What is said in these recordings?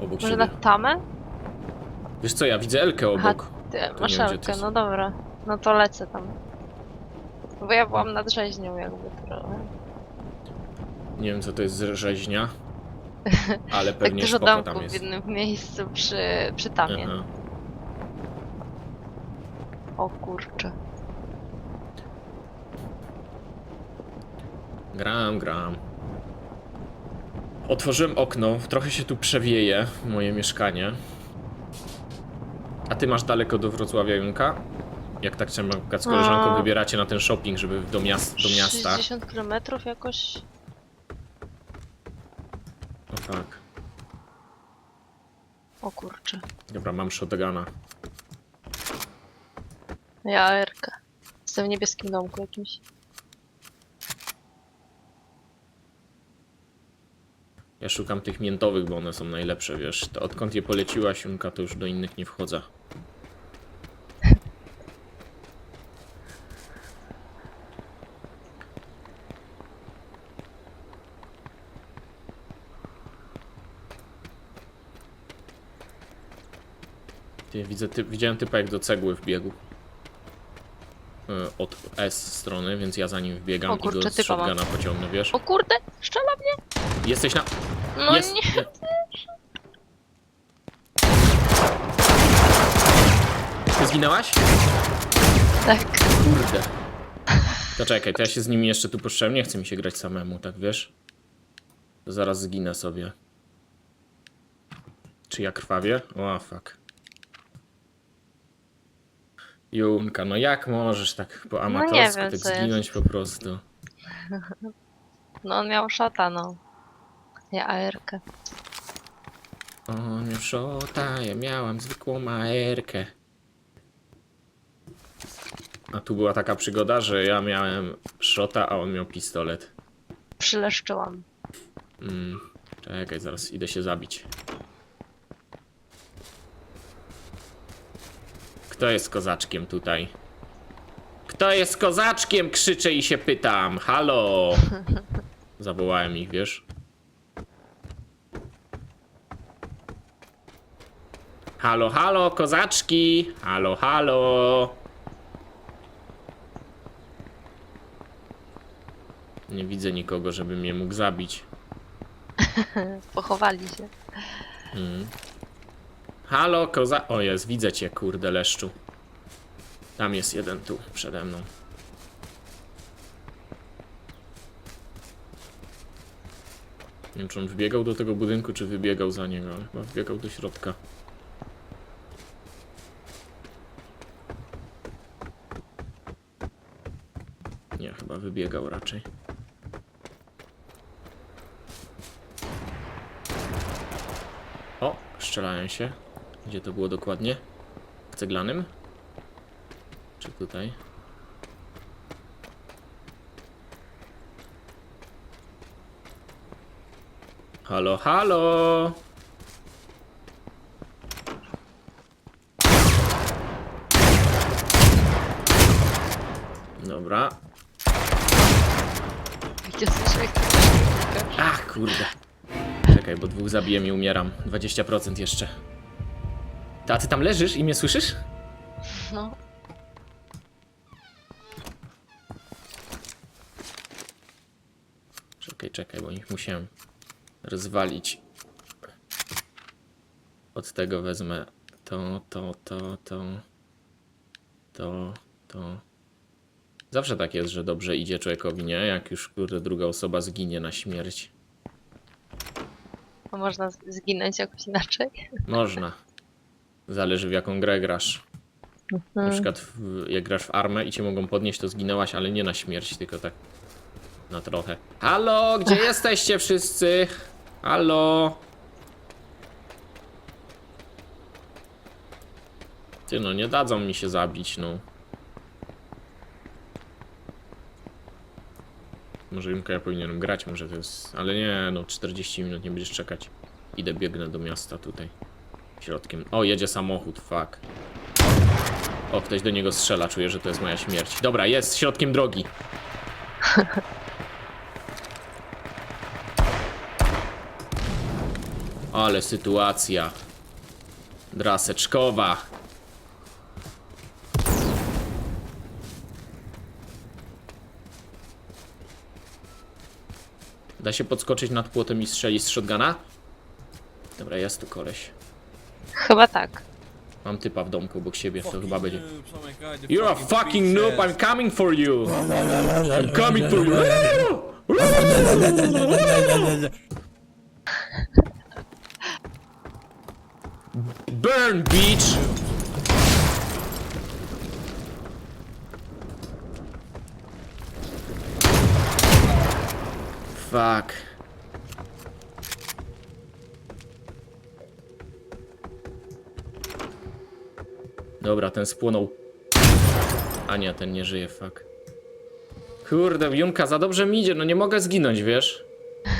Obok Może na siebie. tamę? Wiesz co, ja widzę Elkę Aha, obok. Ty, nie wiem, gdzie maszelkę, ty jest. no dobra. No to lecę tam. Bo ja byłam nad rzeźnią jakby trochę. Nie wiem co to jest rzeźnia. Ale Tak pewnie dużo spoko tam domków w jest. jednym miejscu przy, przy tamie. Aha. O kurczę. Gram, gram. Otworzyłem okno, trochę się tu przewieje moje mieszkanie. A ty masz daleko do Wrocławia, Junka? Jak tak przykład z koleżanką A. wybieracie na ten shopping, żeby do, miast, do miasta? 60 km jakoś? No tak. O kurczę. Dobra, mam shotguna. Ja ARK. Jestem w niebieskim domku jakimś. Ja szukam tych miętowych, bo one są najlepsze, wiesz. To odkąd je poleciłaś, Junka, to już do innych nie wchodzę. Ty, widzę, ty, widziałem typa jak do cegły wbiegł. E, Od S strony, więc ja za nim wbiegam O i kurczę, go z typa mam. shotguna pociągnę, wiesz? O kurde! Strzela mnie! Jesteś na... No jest, nie! Ty zginęłaś? Tak. Kurde. To czekaj, to ja się z nimi jeszcze tu puszczałem. Nie chce mi się grać samemu, tak wiesz? To zaraz zginę sobie. Czy ja krwawię? O, fuck. Junka, no jak możesz tak po No amatorsku wiem, tak co jest. zginąć po prostu? No on miał szata, no. Ja ARK. On miał szota, ja miałam zwykłą maerkę. A tu była taka przygoda, że ja miałem szota, a on miał pistolet. Przyleszczyłam. Mm, czekaj, zaraz idę się zabić. Kto jest kozaczkiem tutaj? Kto jest kozaczkiem? Krzyczę i się pytam. Halo! Zawołałem ich, wiesz? Halo, halo, kozaczki! Halo, halo! Nie widzę nikogo, żeby mnie mógł zabić. Pochowali się. Mm. Halo, koza... O jest, widzę cię, kurde, leszczu. Tam jest jeden tu, przede mną. Nie wiem, czy on wbiegał do tego budynku, czy wybiegał za niego, ale chyba wbiegał do środka. Nie, chyba wybiegał raczej. O, strzelają się. Gdzie to było dokładnie? W ceglanym? Czy tutaj? Halo, halo! Dobra. Gdzie słyszę? Ach, kurde. Czekaj, bo dwóch zabiję i umieram. 20% jeszcze. To, a ty tam leżysz i mnie słyszysz? No. Czekaj, czekaj, bo ich musiałem rozwalić. Od tego wezmę to, to, to, to, to, to. Zawsze tak jest, że dobrze idzie człowiekowi, nie? Jak już kurde druga osoba zginie na śmierć. A można z- zginąć jakoś inaczej? Można. Zależy w jaką grę grasz. Na Mhm. przykład w, jak grasz w armę i cię mogą podnieść, to zginęłaś, ale nie na śmierć, tylko tak na trochę. Halo, gdzie jesteście wszyscy? Halo? Ty no, nie dadzą mi się zabić, no. Może Jumka ja powinienem grać, może to jest... Ale nie, no 40 minut nie będziesz czekać. Idę, biegnę do miasta tutaj. Środkiem. O, jedzie samochód, fuck. O, ktoś do niego strzela, czuję, że to jest moja śmierć. Dobra, jest, środkiem drogi. Ale sytuacja. Draseczkowa. Da się podskoczyć nad płotem i strzelić z shotguna? Dobra, jest tu koleś. Chyba tak. Mam typa w domku obok siebie, to chyba będzie. You're a fucking noob, I'm coming for you! I'm coming for you! Burn, bitch! Fuck. Dobra, ten spłonął. A nie, ten nie żyje, fuck. Kurde, Junka, za dobrze mi idzie, no nie mogę zginąć, wiesz?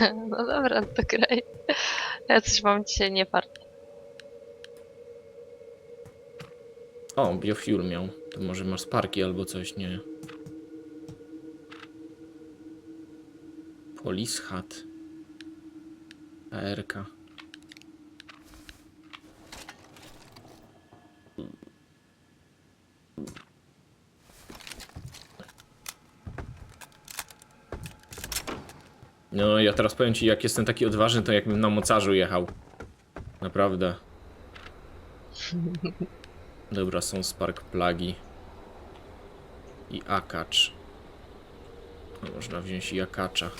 No dobra, to graj. Ja coś mam dzisiaj nie fart. O, biofuel miał. To może masz sparki albo coś, nie. Police hat. ARK. No, ja teraz powiem ci, jak jestem taki odważny, to jakbym na mocarzu jechał. Naprawdę. Dobra, są spark plagi. I akacz. Można wziąć i akacza.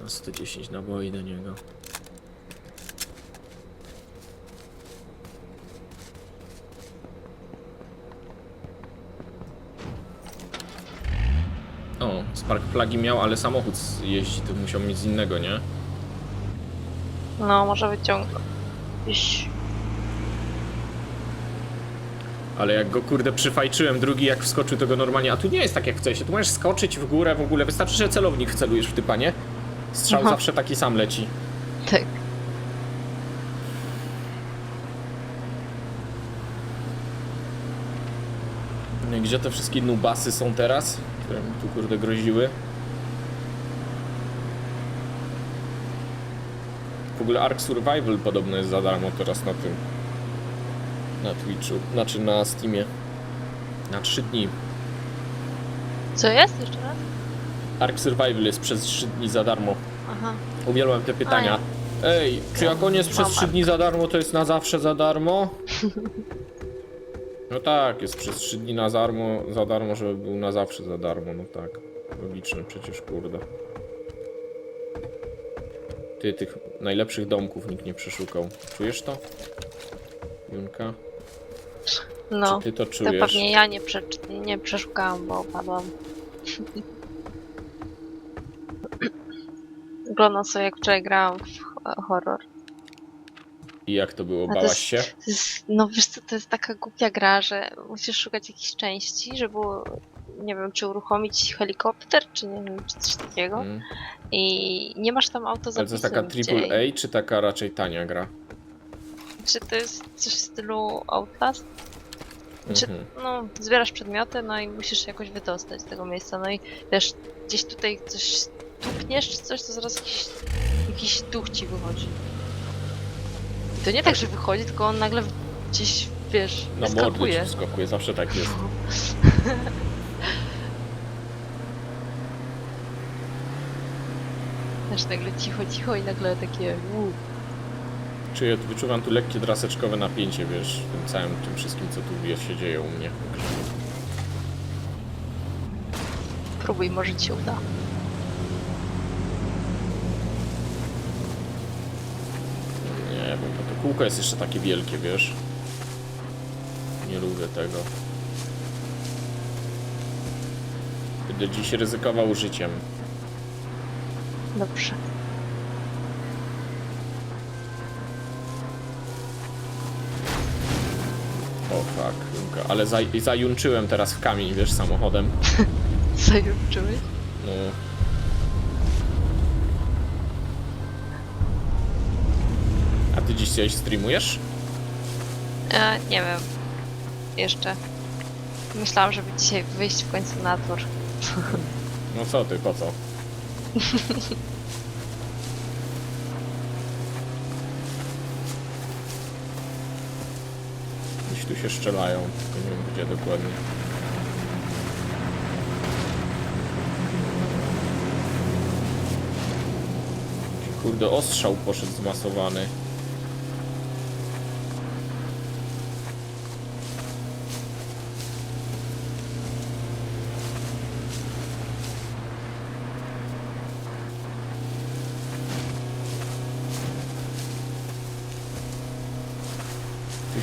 Na 110 naboi do niego. O, spark plagi miał, ale samochód jeździ, to musiał mieć z innego, nie? No, może wyciągnę. Iś. Ale jak go kurde przyfajczyłem, drugi jak wskoczył, to go normalnie. A tu nie jest tak jak w CS-ie. Tu możesz skoczyć w górę w ogóle. Wystarczy, że celownik wcelujesz w typa, nie? Strzał Aha. zawsze taki sam leci. Tak. Gdzie te wszystkie nubasy są teraz? Które mi tu kurde groziły. W ogóle Ark Survival podobno jest za darmo teraz na tym. Na Twitchu. Znaczy na Steamie. Na 3 dni. Co jest jeszcze raz? Ark Survival jest przez 3 dni za darmo. Aha. Uwielbiam te pytania. Ej, czy jak on jest przez Mam 3 dni za darmo, to jest na zawsze za darmo? No tak, jest przez 3 dni na darmo, za darmo, żeby był na zawsze za darmo, no tak. Logiczne przecież, kurde. Ty, tych najlepszych domków nikt nie przeszukał. Czujesz to? Junka? No. Czy ty to To czujesz? pewnie ja nie, prze nie przeszukałam, bo upadłam. Wyglądam sobie jak wczoraj grałam w ho- horror. I jak to było? A to Bałaś jest- się? To jest, no wiesz co, to jest taka głupia gra, że musisz szukać jakichś części, żeby nie wiem, czy uruchomić helikopter, czy nie wiem, czy coś takiego. Mm. I nie masz tam Ale autozapisu to jest taka nigdzie. triple A, czy taka raczej tania gra? Czy to jest coś w stylu Outlast? Czy, Mhm. no, zbierasz przedmioty, no i musisz się jakoś wydostać z tego miejsca. No i wiesz, gdzieś tutaj coś tupniesz czy coś, to zaraz jakiś, jakiś duch ci wychodzi. I to nie tak, że wychodzi, tylko on nagle gdzieś, wiesz, Na mordę ci wskakuje, zawsze tak jest. Wiesz, nagle cicho, cicho i nagle takie uu. Czuję, wyczuwam tu lekkie draseczkowe napięcie, wiesz, w tym całym tym wszystkim, co tu jest, się dzieje u mnie. Próbuj, może ci się uda. Nie wiem, bo to kółko jest jeszcze takie wielkie, wiesz. Nie lubię tego. Będę dziś ryzykował życiem. Dobrze. O fuck, ale za, zajunczyłem teraz w kamień, wiesz, samochodem. Zajurczyłeś? No. dzisiaj streamujesz? E, nie wiem. Jeszcze. Myślałam, żeby dzisiaj wyjść w końcu na dwór. No co ty, po co? Gdzieś tu się strzelają, tylko nie wiem gdzie dokładnie. Kurde, ostrzał poszedł zmasowany.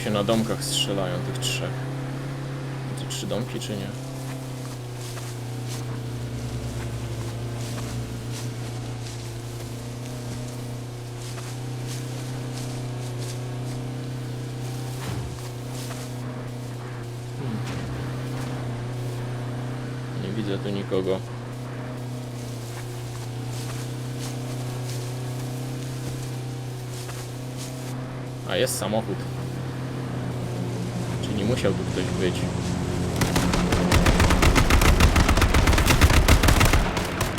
Się na domkach strzelają, tych trzech. To trzy domki, czy nie? Hmm. Nie widzę tu nikogo. A jest samochód. Musiał tu ktoś być.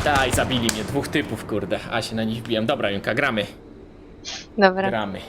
Daj, zabili mnie dwóch typów, kurde. A się na nich wbiłem. Dobra, Junka, gramy. Dobra. Gramy.